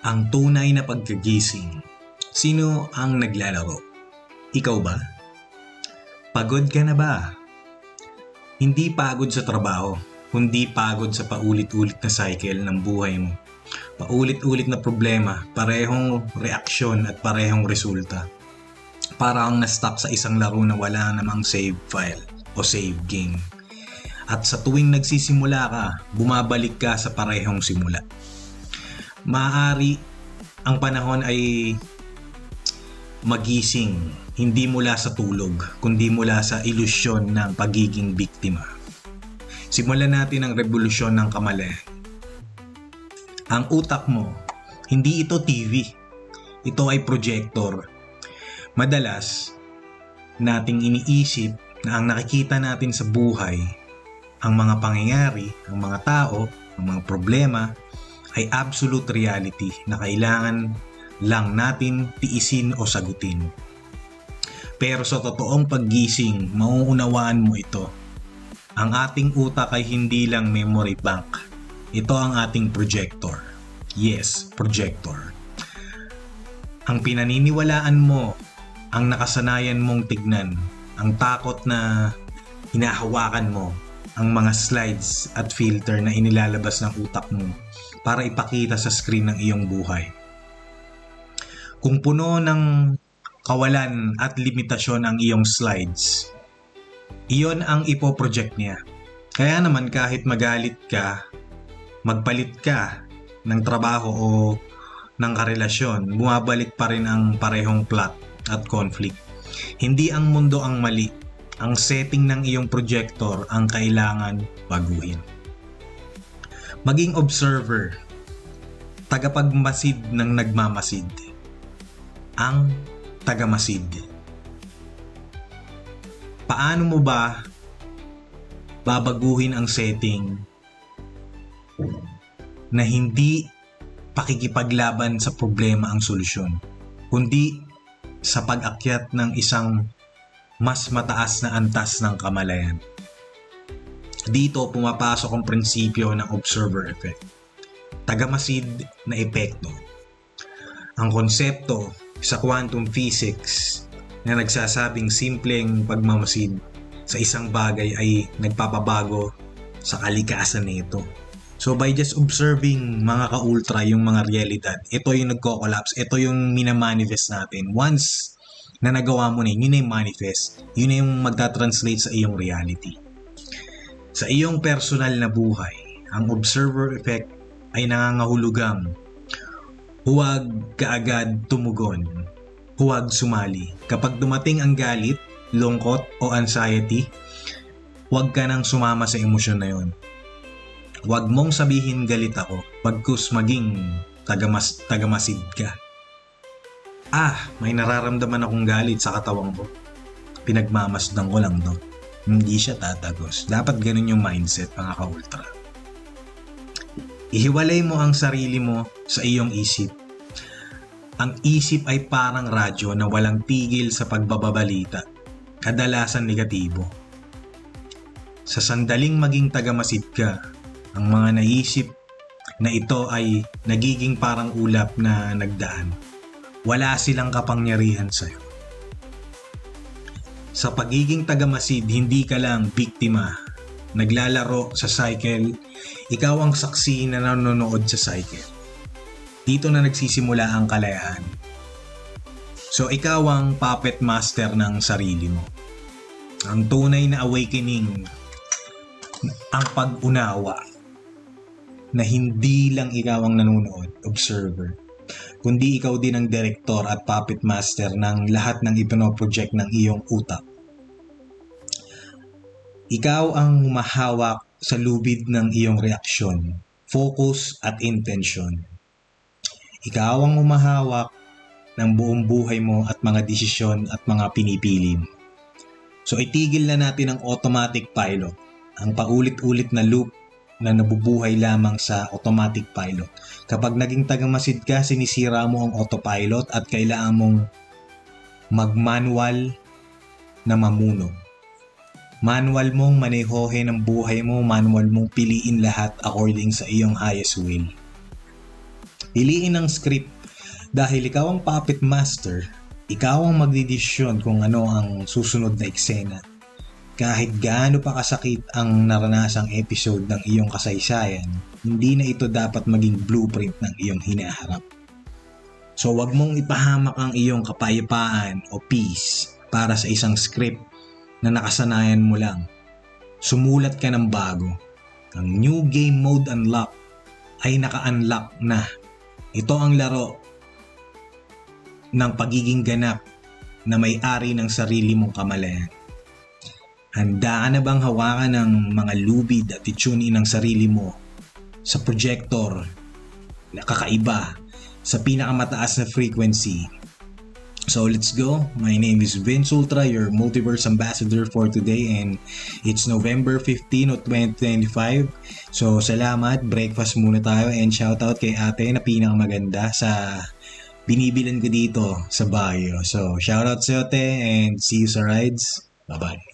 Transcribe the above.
Ang tunay na pagkagising. Sino ang naglalaro? Ikaw ba? Pagod ka na ba? Hindi pagod sa trabaho, kundi pagod sa paulit-ulit na cycle ng buhay mo. Paulit-ulit na problema, parehong reaksyon at parehong resulta. Para kang na-stuck sa isang laro na wala namang save file o save game. At sa tuwing nagsisimula ka, bumabalik ka sa parehong simula. Maaari ang panahon ay magising hindi mula sa tulog, kundi mula sa ilusyon ng pagiging biktima. Simulan natin ang revolusyon ng kamalayan. Ang utak mo, hindi ito TV. Ito ay projector. Madalas, nating iniisip na ang nakikita natin sa buhay, ang mga pangyayari, ang mga tao, ang mga problema, ay absolute reality na kailangan lang natin tiisin o sagutin. Pero sa totoong paggising, mauunawaan mo ito. Ang ating utak ay hindi lang memory bank. Ito ang ating projector. Yes, projector. Ang pinaniniwalaan mo, ang nakasanayan mong tignan, ang takot na hinahawakan mo, ang mga slides at filter na inilalabas ng utak mo para ipakita sa screen ng iyong buhay. Kung puno ng kawalan at limitasyon ang iyong slides, iyon ang ipoproject niya. Kaya naman kahit magalit ka, magpalit ka ng trabaho o ng karelasyon, bumabalik pa rin ang parehong plot at conflict. Hindi ang mundo ang mali, ang setting ng iyong projector ang kailangan baguhin. Maging observer, tagapagmasid ng nagmamasid. Ang tagamasid. Paano mo ba babaguhin ang setting na hindi pakikipaglaban sa problema ang solusyon, kundi sa pag-akyat ng isang mas mataas na antas ng kamalayan. Dito pumapasok ang prinsipyo ng observer effect. Tagamasid na epekto. Ang konsepto sa quantum physics na nagsasabing simpleng pagmamasid sa isang bagay ay nagpapabago sa kalikasan nito. So by just observing mga ka-ultra yung mga realidad, ito yung nagko-collapse, ito yung minamanifest natin. Once na nagawa mo na yun, yun na yung manifest, yun na yung magta-translate sa iyong reality. Sa iyong personal na buhay, ang observer effect ay nangangahulugang huwag kaagad tumugon, huwag sumali. Kapag dumating ang galit, lungkot o anxiety, huwag ka nang sumama sa emosyon na yon. Huwag mong sabihin galit ako, pagkus maging tagamas, tagamasid ka. Ah, may nararamdaman akong galit sa katawang ko. Pinagmamasdan ko lang to. Hindi siya tatagos. Dapat ganun yung mindset mga ka-ultra. Ihiwalay mo ang sarili mo sa iyong isip. Ang isip ay parang radyo na walang tigil sa pagbababalita, kadalasan negatibo. Sa sandaling maging tagamasid ka, ang mga naisip na ito ay nagiging parang ulap na nagdaan. Wala silang kapangyarihan sa'yo. Sa pagiging tagamasid, hindi ka lang biktima. Naglalaro sa cycle, ikaw ang saksi na nanonood sa cycle. Dito na nagsisimula ang kalayaan. So ikaw ang puppet master ng sarili mo. Ang tunay na awakening, ang pag-unawa na hindi lang ikaw ang nanonood, observer, kundi ikaw din ang director at puppet master ng lahat ng ipinoproject ng iyong utak. Ikaw ang humahawak sa lubid ng iyong reaksyon, focus at intention. Ikaw ang humahawak ng buong buhay mo at mga desisyon at mga pinipili mo. So itigil na natin ang automatic pilot, ang paulit-ulit na loop na nabubuhay lamang sa automatic pilot. Kapag naging tagamasid ka, sinisira mo ang autopilot at kailangan mong mag-manual na mamuno. Manual mong manehohin ang buhay mo, manual mong piliin lahat according sa iyong highest will. Piliin ang script dahil ikaw ang puppet master, ikaw ang magdidesisyon kung ano ang susunod na eksena. Kahit gaano pa kasakit ang naranasang episode ng iyong kasaysayan, hindi na ito dapat maging blueprint ng iyong hinaharap. So wag mong ipahamak ang iyong kapayapaan o peace para sa isang script na nakasanayan mo lang. Sumulat ka ng bago. Ang new game mode unlock ay naka-unlock na. Ito ang laro ng pagiging ganap na may-ari ng sarili mong kamalayan. Handa ka na bang hawakan ng mga lubid at itune ang sarili mo sa projector na kakaiba sa pinakamataas na frequency? So let's go. My name is Vince Ultra, your multiverse ambassador for today and it's November 15 of 2025. So salamat, breakfast muna tayo and shoutout kay ate na pinakamaganda sa binibilan ko dito sa Baguio. So shoutout sa ate and see you sa rides. Bye-bye.